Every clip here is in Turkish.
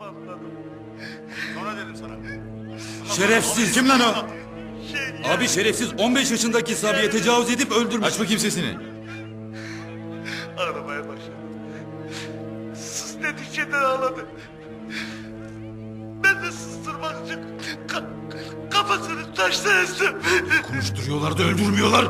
patladım. Sonra dedim sana. Şerefsiz. Kim lan o? Şey, Abi şerefsiz 15 yaşındaki Sabiye tecavüz edip öldürmüş. Aç bakayım sesini. ağlamaya başladı. Sus dedikçe de ağladı. Ben de susturmak için ka- kafasını taşla ezdim. Konuşturuyorlar da öldürmüyorlar.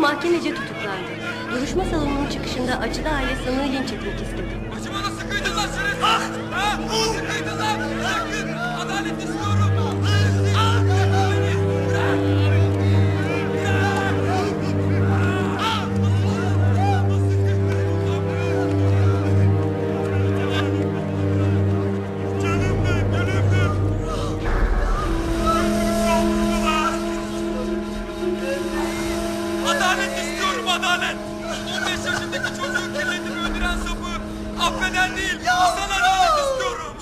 Mahkemece tutuklandı. Duruşma salonunun çıkışında Acılı aile sanığı linç etmek istedi. Başıma nasıl kıydın lan şerefsiz? Ah! Ah! Adalet istiyorum adalet! 15 yaşındaki çocuğu kirletip öldüren sapı affeden değil, sana adalet istiyorum!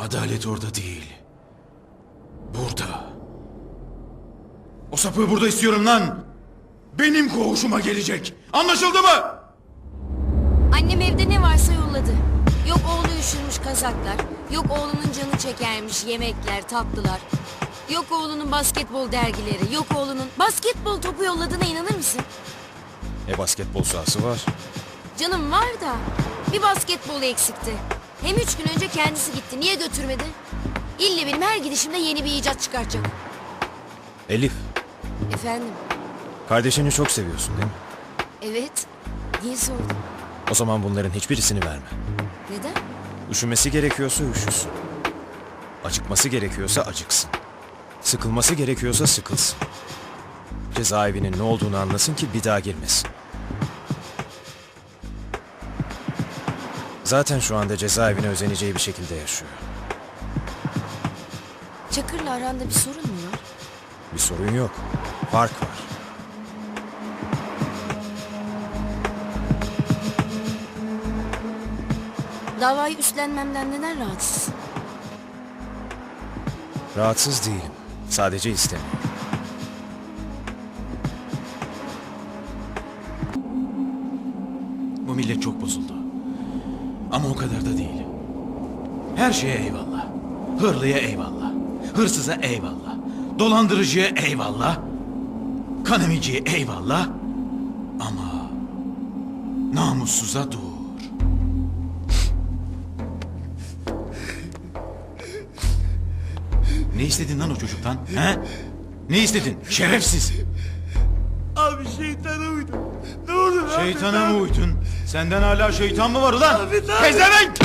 Adalet orada değil. Burada. O sapığı burada istiyorum lan. Benim koğuşuma gelecek. Anlaşıldı mı? Annem evde ne varsa yolladı. Yok oğlu üşürmüş kazaklar. Yok oğlunun canı çekermiş yemekler, tatlılar. Yok oğlunun basketbol dergileri. Yok oğlunun basketbol topu yolladığına inanır mısın? E basketbol sahası var. Canım var da bir basketbol eksikti. Hem üç gün önce kendisi gitti. Niye götürmedi? İlle benim her gidişimde yeni bir icat çıkartacak. Elif, Efendim? kardeşini çok seviyorsun değil mi? Evet. Niye sordun? O zaman bunların hiçbirisini verme. Neden? Üşümesi gerekiyorsa üşüsün. Acıkması gerekiyorsa acıksın. Sıkılması gerekiyorsa sıkılsın. Cezaevinin ne olduğunu anlasın ki bir daha girmesin. Zaten şu anda cezaevine özeneceği bir şekilde yaşıyor. Çakır'la aranda bir sorun mu var? Bir sorun yok. Fark var. Davayı üstlenmemden neden rahatsızsın? Rahatsız değilim. Sadece istemiyorum. Bu millet çok bozuldu. Ama o kadar da değil. Her şeye eyvallah. Hırlıya eyvallah. Hırsıza eyvallah. Dolandırıcıya eyvallah. Kanemiciye eyvallah. Ama namussuza dur. Ne istedin lan o çocuktan? He? Ne istedin? Şerefsiz. Abi şeytana uydum. Ne olur. Şeytana mı uydun? Senden hala şeytan mı var ulan? Pezevenk!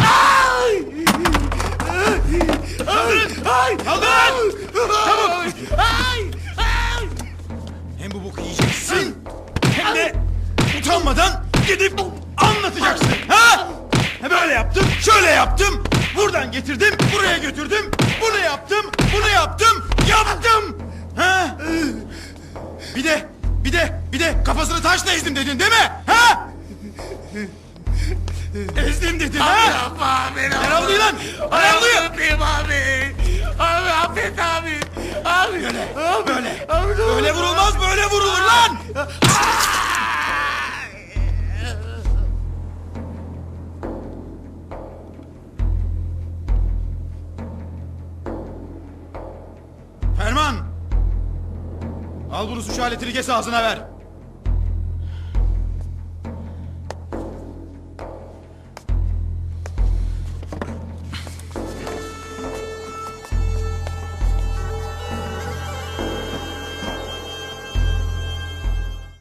Kaldırın! Kaldırın! Çabuk! Hem bu boku yiyeceksin hem de utanmadan gidip anlatacaksın. Ha? Ha, Böyle yaptım, şöyle yaptım. Buradan getirdim, buraya götürdüm. Bunu yaptım, bunu yaptım, yaptım. Ha? Bir de, bir de, bir de kafasını taşla ezdim dedin değil mi? Ha? Ezdim dedin ha? Yapma abi. Ne ağlıyor lan? Ne? Yapayım abi. Abi affet abi. Abi. Böyle, Abi. böyle. Abi. Böyle vurulmaz, böyle vurulur lan. Al bunu suç aletini kes ağzına ver.